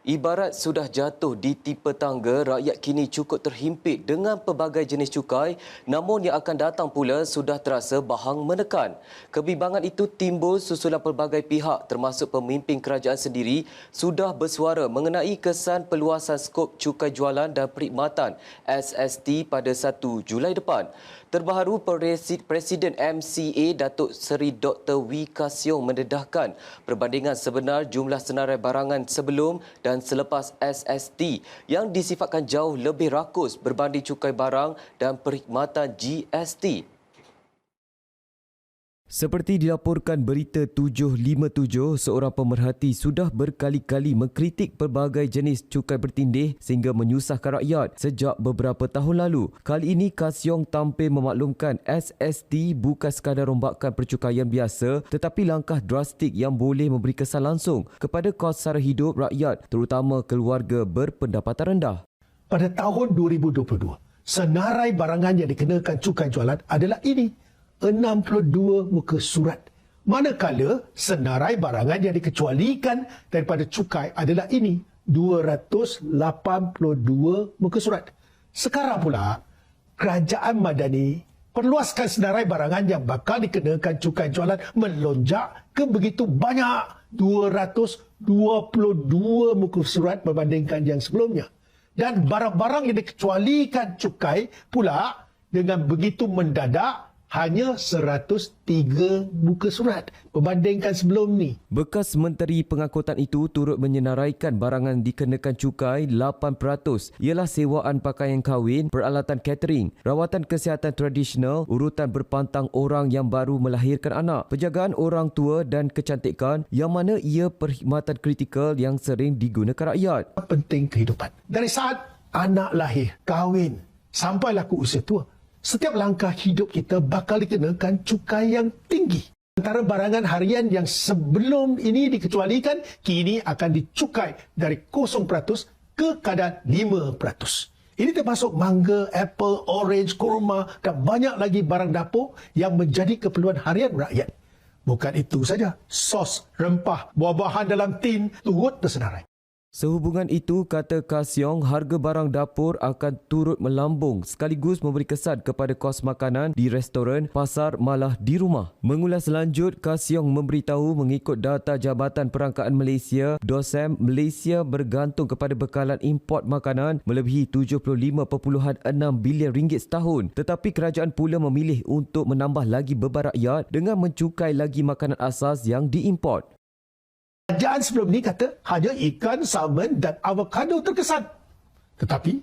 Ibarat sudah jatuh di tipe tangga, rakyat kini cukup terhimpit dengan pelbagai jenis cukai namun yang akan datang pula sudah terasa bahang menekan. Kebimbangan itu timbul susulan pelbagai pihak termasuk pemimpin kerajaan sendiri sudah bersuara mengenai kesan peluasan skop cukai jualan dan perkhidmatan SST pada 1 Julai depan. Terbaharu Presiden MCA Datuk Seri Dr. Wee Kasyong mendedahkan perbandingan sebenar jumlah senarai barangan sebelum dan selepas SST yang disifatkan jauh lebih rakus berbanding cukai barang dan perkhidmatan GST. Seperti dilaporkan berita 757, seorang pemerhati sudah berkali-kali mengkritik pelbagai jenis cukai bertindih sehingga menyusahkan rakyat sejak beberapa tahun lalu. Kali ini Kasyong tampil memaklumkan SST bukan sekadar rombakan percukaian biasa tetapi langkah drastik yang boleh memberi kesan langsung kepada kos sara hidup rakyat terutama keluarga berpendapatan rendah. Pada tahun 2022, senarai barangan yang dikenakan cukai jualan adalah ini 62 muka surat. Manakala senarai barangan yang dikecualikan daripada cukai adalah ini 282 muka surat. Sekarang pula kerajaan madani perluaskan senarai barangan yang bakal dikenakan cukai jualan melonjak ke begitu banyak 222 muka surat berbandingkan yang sebelumnya. Dan barang-barang yang dikecualikan cukai pula dengan begitu mendadak hanya 103 buka surat berbandingkan sebelum ni. Bekas Menteri Pengangkutan itu turut menyenaraikan barangan dikenakan cukai 8% ialah sewaan pakaian kahwin, peralatan catering, rawatan kesihatan tradisional, urutan berpantang orang yang baru melahirkan anak, penjagaan orang tua dan kecantikan yang mana ia perkhidmatan kritikal yang sering digunakan rakyat. Penting kehidupan. Dari saat anak lahir, kahwin, sampailah ke usia tua, setiap langkah hidup kita bakal dikenakan cukai yang tinggi. Antara barangan harian yang sebelum ini dikecualikan, kini akan dicukai dari 0% ke kadar 5%. Ini termasuk mangga, apple, orange, kurma dan banyak lagi barang dapur yang menjadi keperluan harian rakyat. Bukan itu saja, sos, rempah, buah-buahan dalam tin turut tersenarai. Sehubungan itu, kata Kasyong, harga barang dapur akan turut melambung sekaligus memberi kesan kepada kos makanan di restoran, pasar malah di rumah. Mengulas lanjut, Kasyong memberitahu mengikut data Jabatan Perangkaan Malaysia, DOSEM, Malaysia bergantung kepada bekalan import makanan melebihi 75.6 bilion ringgit setahun. Tetapi kerajaan pula memilih untuk menambah lagi beban rakyat dengan mencukai lagi makanan asas yang diimport. Kerajaan sebelum ni kata hanya ikan, salmon dan avocado terkesan. Tetapi,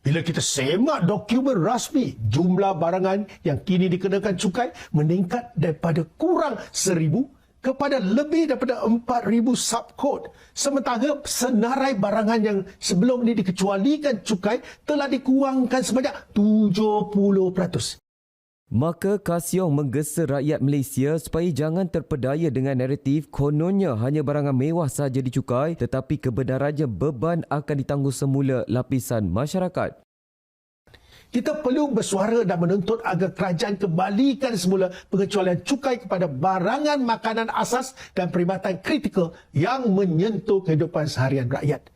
bila kita semak dokumen rasmi, jumlah barangan yang kini dikenakan cukai meningkat daripada kurang seribu kepada lebih daripada empat ribu subcode. Sementara senarai barangan yang sebelum ini dikecualikan cukai telah dikurangkan sebanyak 70%. Maka Kasyong menggesa rakyat Malaysia supaya jangan terpedaya dengan naratif kononnya hanya barangan mewah sahaja dicukai tetapi kebenarannya beban akan ditanggung semula lapisan masyarakat. Kita perlu bersuara dan menuntut agar kerajaan kembalikan semula pengecualian cukai kepada barangan makanan asas dan perkhidmatan kritikal yang menyentuh kehidupan seharian rakyat.